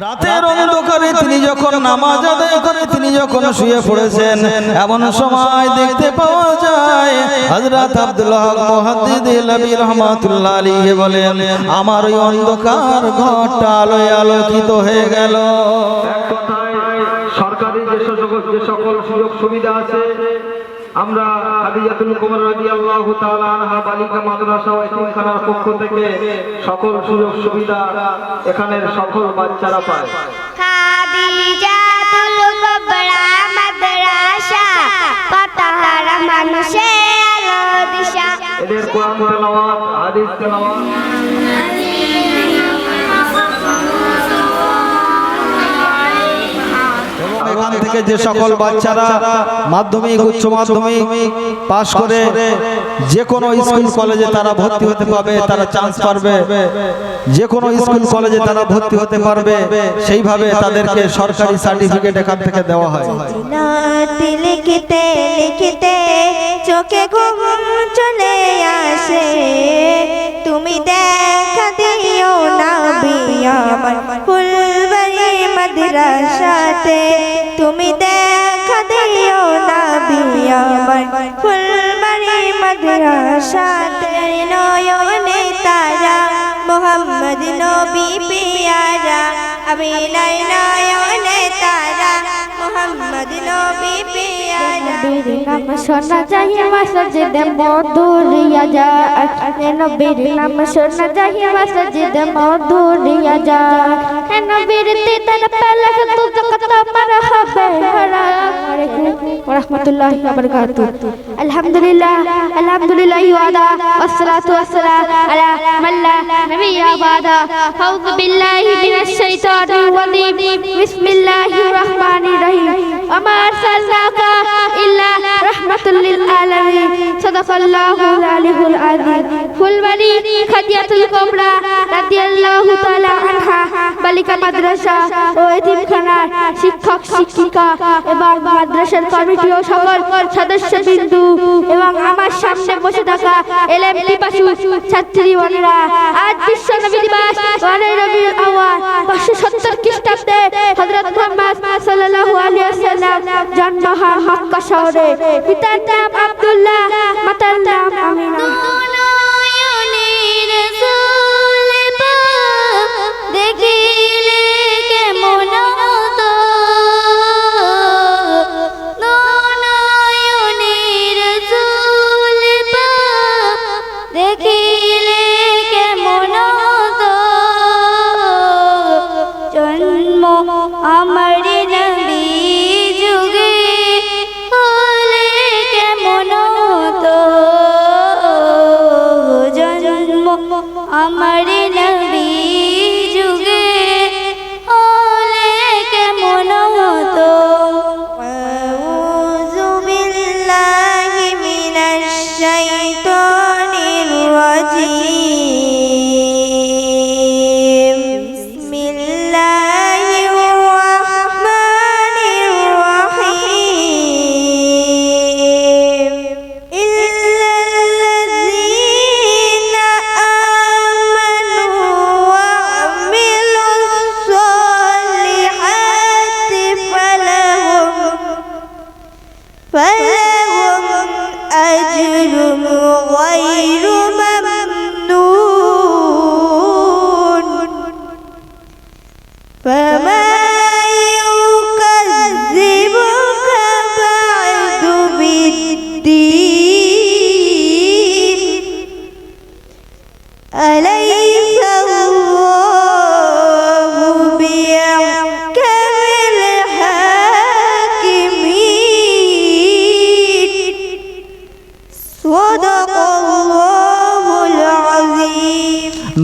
রাতের অন্ধকারে তিনি যখন নামাজ আদায় করে তিনি যখন শুয়ে পড়েছেন এমন সময় দেখতে পাওয়া যায় হযরত আব্দুল্লাহ মুহাদ্দিদ নবী রহমাতুল্লাহ আলাইহি বলেন আমার ওই অন্ধকার ঘরটা আলোয় আলোকিত হয়ে গেল। এক কথায় সরকারি যে সকল যে সকল সুযোগ সুবিধা আছে আমরা হাদিজাতুল কুমার রাদিয়াল্লাহু তাআলা আনহা বালিকা মাদ্রাসা ও এতিমখানার পক্ষ থেকে সকল সুযোগ সুবিধা এখানের সকল বাচ্চারা পায়। খাদিজাতুল থেকে যে সকল বাচ্চারা মাধ্যমিক উচ্চ মাধ্যমিক পাশ করে যে কোনো স্কুল কলেজে তারা ভর্তি হতে পারবে তারা চান্স পারবে। যে কোনো স্কুল কলেজে তারা ভর্তি হতে পারবে সেইভাবে তাদেরকে সরকারি সার্টিফিকেট এখান থেকে দেওয়া হয়। লিখিতে লিখিতে চোখে ঘুম চলে আসে। তুমি দেখা দিও না আমার ফুলবাড়ি মাদ্রাসাতে। তুমি দেখা দিও না আমার ফুলবাড়ি মাদ্রাসাতে নয়নে তারা, মোহাম্মদ নবী পিয়ারা আমি নয়নে তারা, মোহাম্মদ নবী পিয়ারা। নবীর নাম শোনা যায় মসজিদে মধুরিয়া যায় নবীর নাম শোনা যায় মসজিদে মধুরিয়া যায় নবীর দিদার পালক তু কত মারহাবা ورحمة وبركاته الحمد لله الحمد لله وعدا والصلاة والسلام على من لا نبي بعد أعوذ بالله من الشيطان الرجيم بسم الله الرحمن الرحيم وما أرسلناك إلا رحمة للعالمين صدق الله العلي العظيم ফুলবাড়ি খাদিয়াতুল কোবরা রাদিয়াল্লাহু তাআলা আনহা বালিকা মাদ্রাসা ও এতিমখানার শিক্ষক শিক্ষিকা এবং মাদ্রাসার কমিটি ও সকল সদস্য বিন্দু এবং আমার সামনে বসে থাকা এলএম পিপাসু ছাত্রী বোনেরা আজ বিশ্ব নবী দিবস ওয়ানে রবিউল আউয়াল পাঁচশো সত্তর খ্রিস্টাব্দে হযরত মুহাম্মদ সাল্লাল্লাহু আলাইহি ওয়াসাল্লাম জন্ম হয় মক্কা শহরে। পিতার নাম আব্দুল্লাহ মাতার নাম আমিনা। 喂。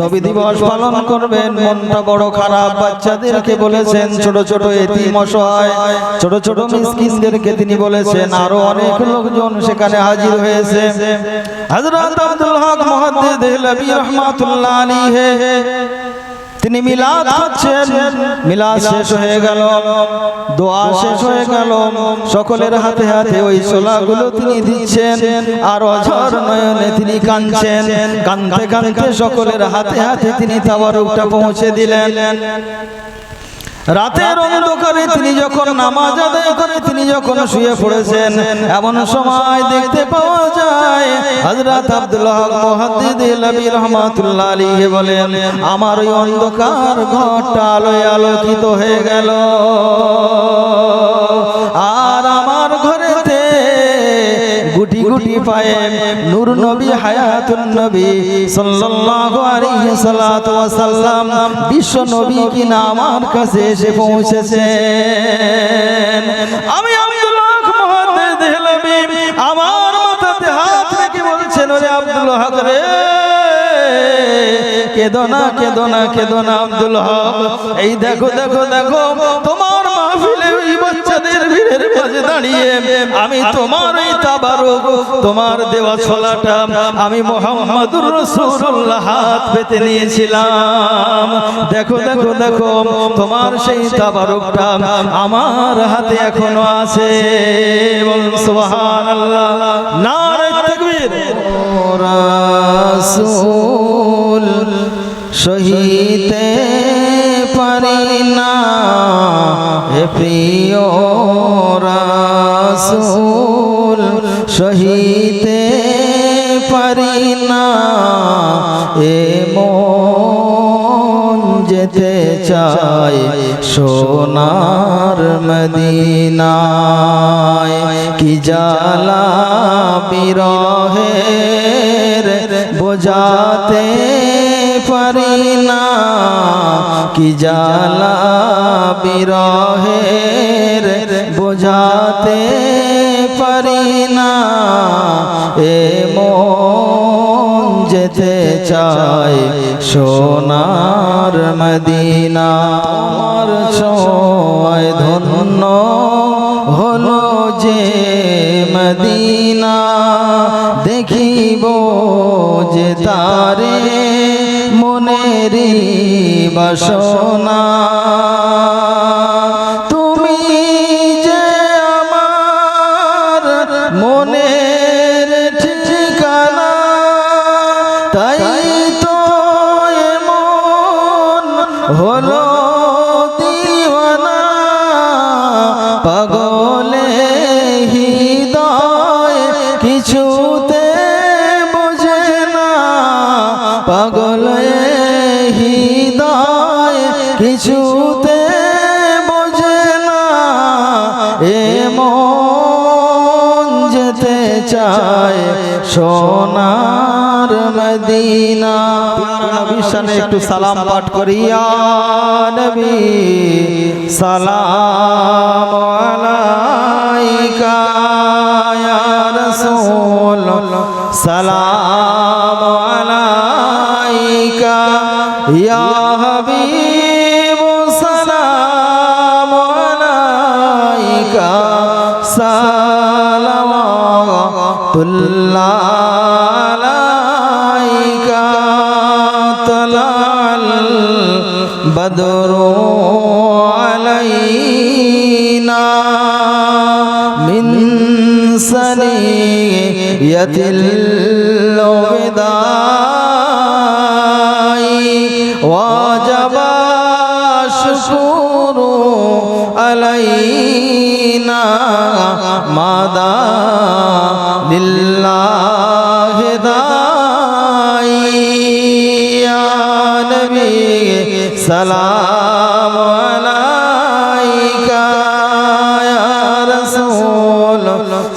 নবী দিবস পালন করবেন। মনটা বড় খারাপ। বাচ্চাদেরকে বলেছেন, ছোট ছোট এতিম অসহায়। ছোট ছোট মিসকিনদেরকে তিনি বলেছেন, আরও অনেক লোকজন সেখানে হাজির হয়েছে। হযরত আব্দুল হক মুহাদ্দিদ দেহলভী রাহমাতুল্লাহ আলাইহি। তিনি মিলাদ হচ্ছেন মিলাদ শেষ হয়ে গেল। দোয়া শেষ হয়ে গেল। সকলের হাতে হাতে ওই সোলাগুলো তিনি দিচ্ছেন। আর অঝর নয়নে তিনি কাঁদছেন। কাঁদতে কাঁদতে সকলের হাতে হাতে তিনি তাবারুকটা পৌঁছে দিলেন। রাতের অন্ধকারে তিনি যখন নামাজ আদায় করে তিনি যখন শুয়ে পড়েছেন এমন সময় দেখতে পাওয়া যায় হযরত আব্দুল্লাহ মুহাদ্দিদ নবী রহমাতুল্লাহ আলাইহি বলেন আমার ওই অন্ধকার ঘরটা আলোয় আলোকিত হয়ে গেল। পায়ে নূর নবী বিশ্ব নবী কিনা আমার কাছে এসে পৌঁছেছেন। আমি আমার মাথাতে হাত রেখে বলছেন আব্দুল রে, কেদো না কেদো না না আব্দুল হক। এই দেখো দেখো দেখো, তোমার বাচ্চাদের ভিড়ের মাঝে দাঁড়িয়ে আমি তোমার এই তাবারক, তোমার দেওয়া ছলাটা আমি মোহাম্মদুর রাসূলুল্লাহ হাত পেতে নিয়েছিলাম। দেখো দেখো দেখো, তোমার সেই তাবারকটা আমার হাতে এখনও আছে। বল সুবহানাল্লাহ। নারে তাকবীর। রাসূল সহিতে প্রিয় রাসূল সহিতে পারি না এ যেতে চাই সোনার মদিনায়। কি জালা বিরহের বোঝাতে পারি না। কি জালা বিরহের বোঝাতে পারি না। এ মন যেতে চাই সোনার মদিনা। তোমার ছোঁয় ধন্য হলো যে মদিনা। দেখিব যে তারে মনেরি বাসনা। তুমি যে আমার মনের ঠিকানা তাই তো এমন হলো সোনার মদিনা। নবী শানে একটু সালাম পাঠ করিয়া নবী সালাম আলাইকা ইয়া রাসূল সালাম আলাইকা ইয়া হাবিব সালাম আলাইকা সালাওয়াতুল্লাহ আলাইকা। সনিয়াতিল ওয়াদাই ওয়াজাবা শুকুরু আলাইনা মাদা ইয়া নবী সালাম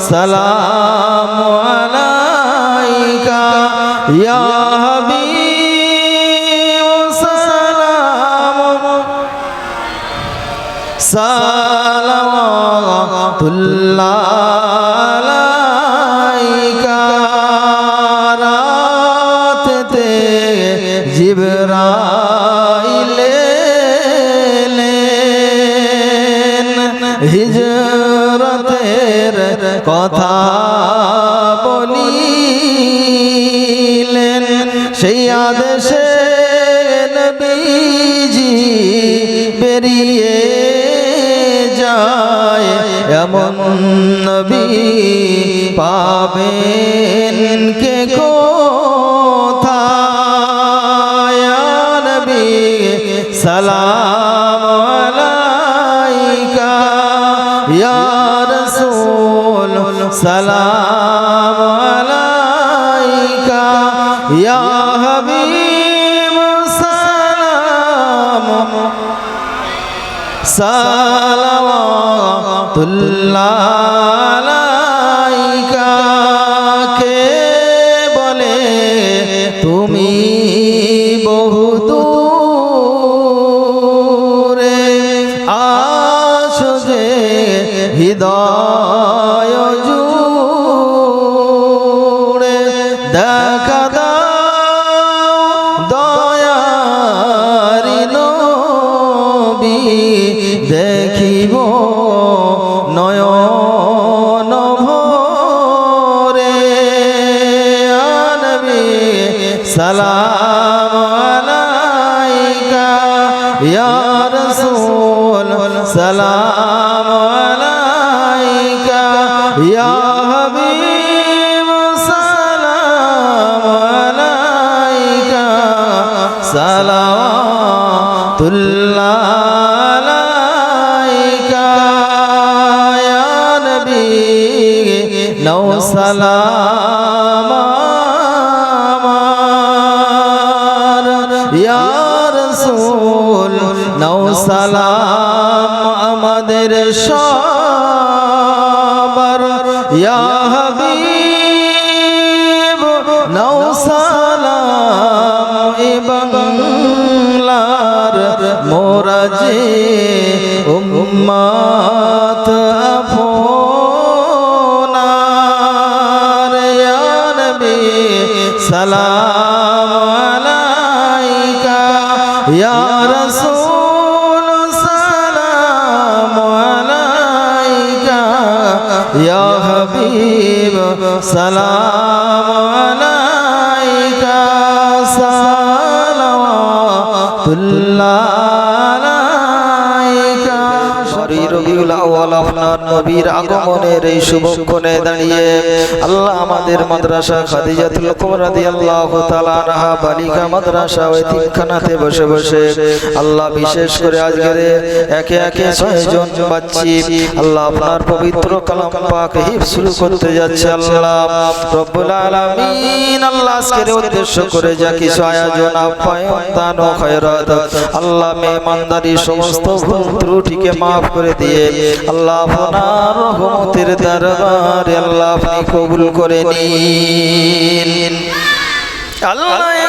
সালাম আলাইকা ইয়া হাবিব সালাম। সালাওয়াতুল্লাহ আলাইকা কথা বলিলেন। সেই আদেশে নবীজি বেরিয়ে যায়। এমন নবী পাবেন কে কোথায়? নবী সালাম সালাম আলাইকা ইয়া হাবিব সালাম। সালাওয়াতুল্লাহ আলাইকা সালাম আলাইকা ইয়া রাসূল, সালাম আলাইকা ইয়া হাবিব, সালাম আলাইকা সালাতুল্লাহ আলাইকা ইয়া নবী, নৌ সালাম সালাম আমাদের সবার। ইয়া হাবিব নাও সালাম এ বাংলার উম্মাত আপনার ইয়া হাবিব সালাম আলাইকা সালাওয়াতুল্লাহ আলাইকা শরী রবিউল আউয়াল আপনার নবীর আগমনের এই শুভক্ষণে দাঁড়িয়ে আল্লাহ আমাদের মাদ্রাসা খাদিজাতুল কুবরা রাদিয়াল্লাহু তাআলা আনহা, বালিকা মাদ্রাসা ও এতিমখানাতে বসে বসে আল্লাহ বিশেষ করে আজকের একে একে ছয়জন বাচ্চি আল্লাহ আপনার পবিত্র কালাম পাক হিফজ শুরু করতে যাচ্ছে আল্লাহ। রব্বুল আলামিন আল্লাহ আজকের উদ্দেশ্য করে যা কিছু আয়োজন, আপ্যায়ন, দান ও খয়রাত, আল্লাহ মেহমানদারি সমস্ত ভুল ত্রুটিকে মাফ করে দিয়ে আল্লাহ আপনার রহমতের দরবারে আল্লাহ কবুল করে নিন। আল্লাহ করা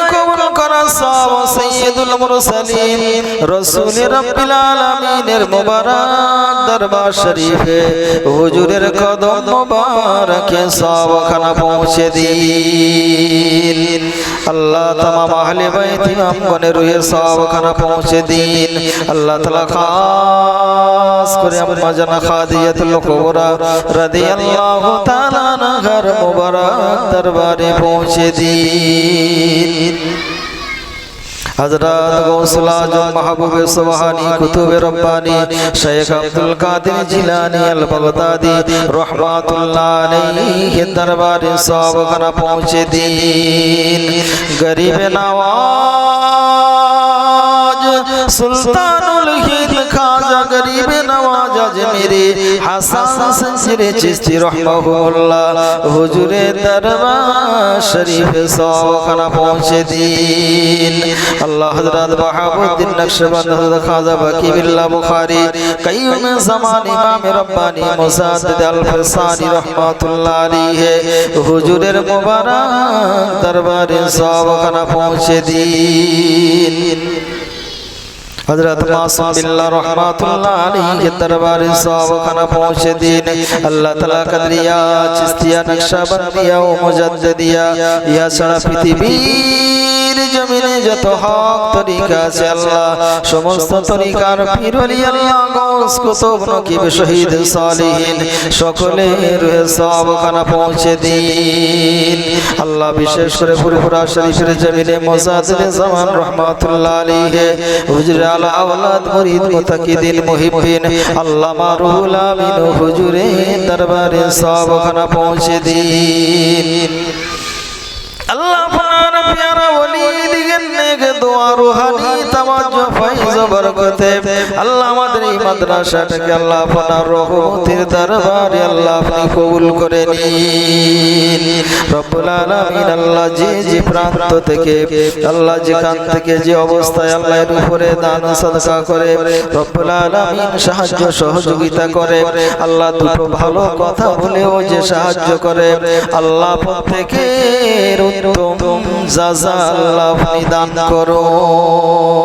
সব সৈয়দুল মুরসালিন, রাসূল রাব্বিল আলামিনের মুবারক দরবার শরীফে হুজুরের কদম মুবারকে সব খানা পৌঁছে দিন। আল্লাহ তামাম আহলে বাইত ইমামগণের রুহে সব খানা পৌঁছে দিন। আল্লাহ তাআলা খাস করে আম্মা জানা খাদিজাতুল কুবরা রাদিয়াল্লাহু তাআলা আনহার মুবারক দরবারে পৌঁছে দিন। হযরত গৌসুল আজম মাহবুব সুবহানী, কুতুবে রব্বানি শেখ আব্দুল কাদের জিলানি আল বাগদাদি রহমাতুল্লাহ আলাইহি দরবারে সব খানা পৌঁছে দিন। গরিব নওয়াজ সুলতানুল হিন্দ আজমেরে হাসান সঞ্জরে চিস্তি রহমাহুল্লাহ হুজুরের দরবার শরীফ সব খানা পৌঁছে দিন আল্লাহ হযরত বাহাউদ্দিন নকশবন্দ, হযরত খাজা বাকি বিল্লাহ বুখারী, কাইয়ুম জামান ইমাম রব্বানী মুসাদ্দিদ আল ফরসানি রাহমাতুল্লাহ আলাইহি, হুজুরের মোবারক দরবারে সব খানা পৌঁছে দিন হযরত মাসুম বিল্লাহ রাহমাতুল্লাহ আলাইহি দরবারে সাহাবখানা খানা পৌঁছে দিন আল্লাহ তাআলা কদরিয়া চিস্তিয়া নকশবন্দিয়া ও মুজাদ্দিদিয়া ইয়া সারা পৃথিবীর জমিনে যত হক তরিকা আছে আল্লাহ, সমস্ত তরিকার পীর ওলি আল্লাহ গৌস কুতুব, নকিব, শহীদ, সালিহিন সব খানা পৌঁছে দিন। আল্লাহ বিশেষ করে পুরপুরা শরীফের জমিনে মোসাদ্দিদ জামান রহমাতুল্লাহ আলাইহি, হুজুর আলা আওলাদ মুরিদ মুতাকিদিন মুহিবিন আল্লামা রুহুল আমিন হুজুরে দরবারে সব খানা পৌঁছে দিন। দোয়া রুহানি। আল্লাহ করে আল্লাহ আল্লাহ যে অবস্থায় আল্লাহ এর উপরে দান করে সাহায্য সহযোগিতা করে, আল্লাহ দুটো ভালো কথা বলেও যে সাহায্য করে, আল্লাহ প্রত্যেকের আল্লাহ দান করুন।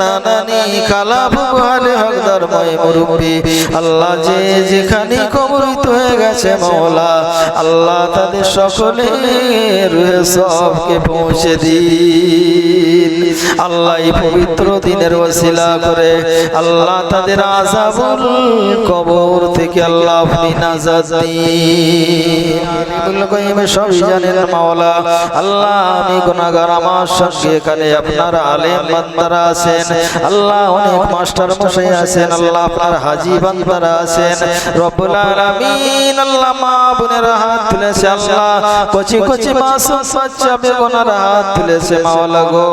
দাদি নানা আল্লাহ যে যেখানে কবরিত হয়ে গেছে মৌলা আল্লাহ তাদের সকলের সবকে পৌঁছে আল্লাহ পবিত্র দিনের ওসিলা করে, আল্লাহ তাদের আজাবুল কবর থেকে আল্লাহ সবই জানেন মাওলা, আল্লাহ আমি আমার সঙ্গে এখানে আপনার আলেম আছেন, আল্লাহ অনেক মাস্টার মশাই আছেন আল্লাহ আপনার হাজি বান্দারা আছেন। রব্বুল আলামিন আল্লাহ মা বোনেরা হাত তুলেছে আল্লাহ কচি কচি মাসুম বাচ্চা বেগুনারা হাত তুলেছে মাওলা গো।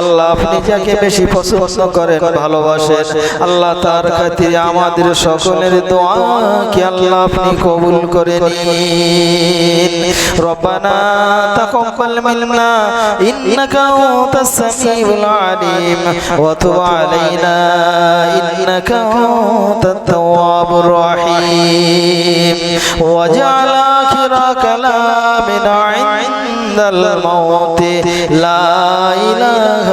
আল্লাহ আপনি যাকে বেশি পছন্দ করেন ভালোবাসেন। আল্লাহ তার খাতিরে আমাদের সকলের দোয়া কি আল্লাহ আপনি কবুল করে নিন। রব্বানা তাকাব্বাল মিন্না ইন্নাকা আনতাস সামিউল আলিম ওয়া তুব আলাইনা علينا إنك أنت التواب الرحيم. واجعل آخر كلامنا عند الموت. لا إله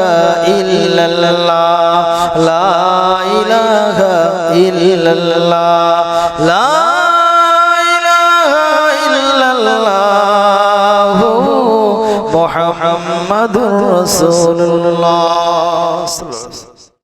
إلا الله. لا إله إلا الله. لا إله إلا الله. محمد رسول الله.